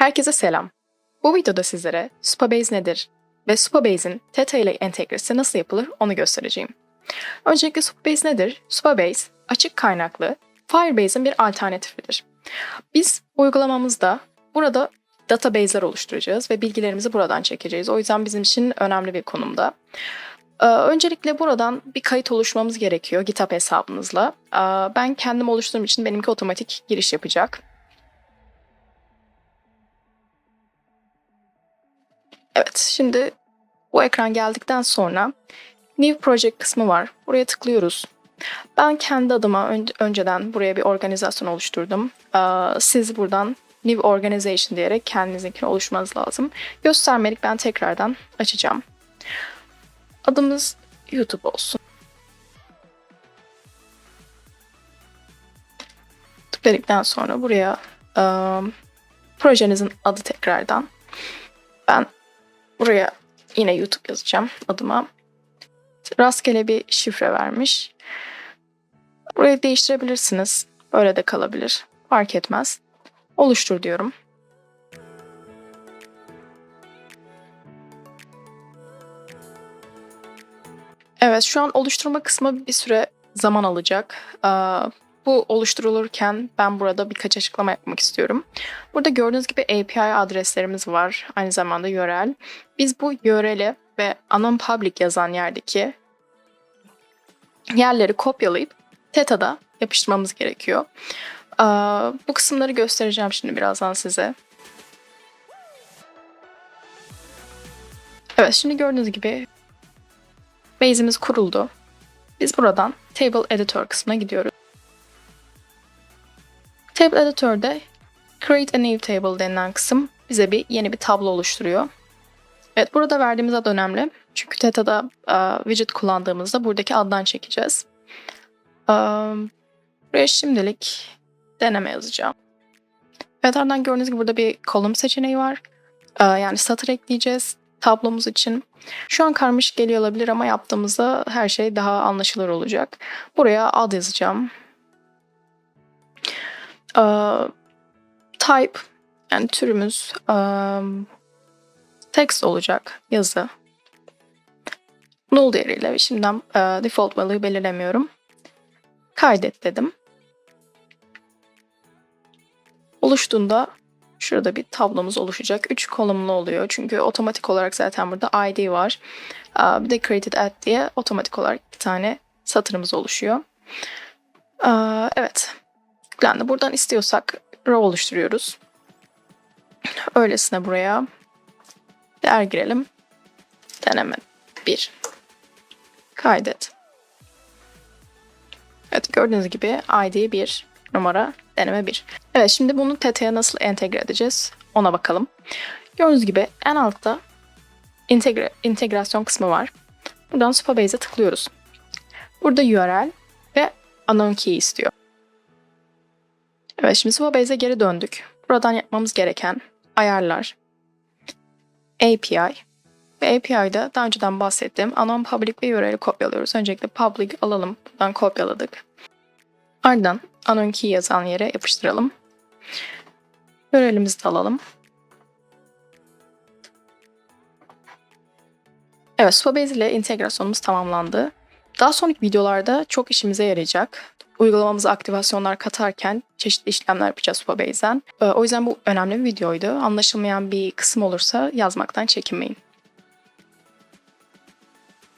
Herkese selam. Bu videoda sizlere Supabase nedir ve Supabase'in Theta ile entegresi nasıl yapılır onu göstereceğim. Öncelikle Supabase nedir? Supabase, açık kaynaklı Firebase'in bir alternatifidir. Biz uygulamamızda burada database'ler oluşturacağız ve bilgilerimizi buradan çekeceğiz. O yüzden bizim için önemli bir konumda. Ee, Öncelikle buradan bir kayıt oluşmamız gerekiyor GitHub hesabınızla. Ee, Ben kendim oluşturduğum için benimki otomatik giriş yapacak. Evet, şimdi bu ekran geldikten sonra New Project kısmı var. Buraya tıklıyoruz. Ben kendi adıma ön- önceden buraya bir organizasyon oluşturdum. Ee, Siz buradan New Organization diyerek kendinizinkini oluşturmanız lazım. Göstermelik ben tekrardan açacağım. Adımız YouTube olsun. Tıkladıktan sonra buraya e, projenizin adı tekrardan. Ben buraya yine YouTube yazacağım adıma. Rastgele bir şifre vermiş. Burayı değiştirebilirsiniz. Böyle de kalabilir. Fark etmez. Oluştur diyorum. Evet, şu an oluşturma kısmı bir süre zaman alacak. Bu oluşturulurken ben burada birkaç açıklama yapmak istiyorum. Burada gördüğünüz gibi API adreslerimiz var. Aynı zamanda URL. Biz bu URL'i ve anon public yazan yerdeki yerleri kopyalayıp Theta'da yapıştırmamız gerekiyor. Bu kısımları göstereceğim şimdi birazdan size. Evet, şimdi gördüğünüz gibi base'imiz kuruldu. Biz buradan Table Editor kısmına gidiyoruz. Table Editor'da Create a New Table denilen kısım bize bir yeni bir tablo oluşturuyor. Evet burada verdiğimiz ad önemli. Çünkü Theta'da e, widget kullandığımızda buradaki addan çekeceğiz. E, buraya şimdilik deneme yazacağım. Evet ardından gördüğünüz gibi burada bir kolum seçeneği var. E, yani satır ekleyeceğiz tablomuz için. Şu an karmaşık geliyor olabilir ama yaptığımızda her şey daha anlaşılır olacak. Buraya ad yazacağım. Ee, type yani türümüz um, text olacak yazı. Null değeriyle şimdiden e, default value belirlemiyorum. Kaydet dedim. Oluştuğunda şurada bir tablomuz oluşacak. 3 kolumlu oluyor. Çünkü otomatik olarak zaten burada ID var. Aa, Bir de created at diye otomatik olarak bir tane satırımız oluşuyor. Aa, Evet. Yüklendi. Buradan istiyorsak row oluşturuyoruz. Öylesine buraya değer girelim. Deneme 1. Kaydet. Evet gördüğünüz gibi ID 1 numara deneme 1. Evet şimdi bunu TT'ye nasıl entegre edeceğiz ona bakalım. Gördüğünüz gibi en altta integre, integrasyon kısmı var. Buradan Supabase'e tıklıyoruz. Burada URL ve unknown key istiyor. Evet şimdi Supabase'e geri döndük. Buradan yapmamız gereken ayarlar, API ve API'da daha önceden bahsettiğim anon public ve URL'i kopyalıyoruz. Öncelikle public alalım. Buradan kopyaladık. Ardından anon key yazan yere yapıştıralım. URL'imizi de alalım. Evet, Supabase ile integrasyonumuz tamamlandı. Daha sonraki videolarda çok işimize yarayacak. Uygulamamıza aktivasyonlar katarken çeşitli işlemler yapacağız Supabase'den. Ee, O yüzden bu önemli bir videoydu. Anlaşılmayan bir kısım olursa yazmaktan çekinmeyin.